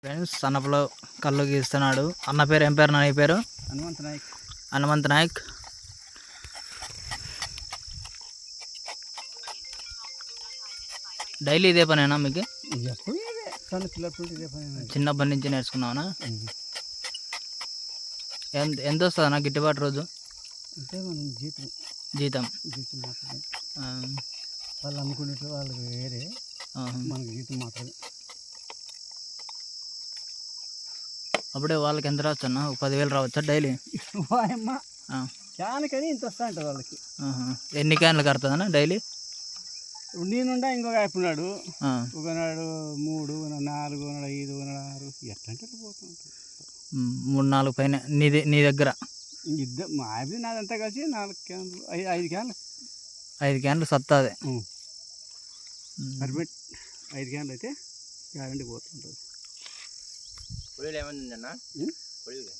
Friends సన్నపులో కళ్ళు గీస్తున్నాడు. అన్న పేరు ఏం పేరు నా నీ పేరు? హనుమంత నాయక్. హనుమంత్ నాయక్. డైలీ ఇదే పనేనా మీకు? ఎప్పుడు ఇదే? సన్న పిల్లప్పుడు ఇదే పని నాకు. చిన్నప్పటి నుంచి నేర్చుకున్నావునా. ఎంత ఎంత వస్తుంది అన్న గిట్టుబాటు రోజు? అంటే మనం జీతం. జీతం. జీతం మాత్రమే. ఆ, వాళ్ళు అమ్ముకునేట్లు వాళ్ళకి వేరే. మనకి జీతం మాత్రమే. అప్పుడే వాళ్ళకి ఎంత రావచ్చు అన్న? ఒక పదివేలు రావచ్చా డైలీ? వాయమ్మ. ఆ, క్యాన్కని ఇంత వస్తా ఉంటుంది వాళ్ళకి. ఎన్ని క్యాన్లు కడుతుందన్న డైలీ? నేనుండా ఇంకొక అయిపోయినాడు ఆ, ఒకనాడు మూడు నాలుగు ఒకనాడు ఐదు ఒకనాడు ఆరు. ఎట్లా అంటే పోతూ మూడు నాలుగు పైన నీది నీ దగ్గర? ఇద్దరు మా నాదంతా కలిసి నాలుగు క్యాన్లు ఐదు ఐదు క్యాన్లు. ఐదు క్యాన్లు సత్తాది. పర్మిట్ ఐదు క్యాన్లు అయితే గ్యారంటీ పోతుంటుంది. கொள்ளையில் ஏமாந்துருந்தேன்னா கொள்ளையில்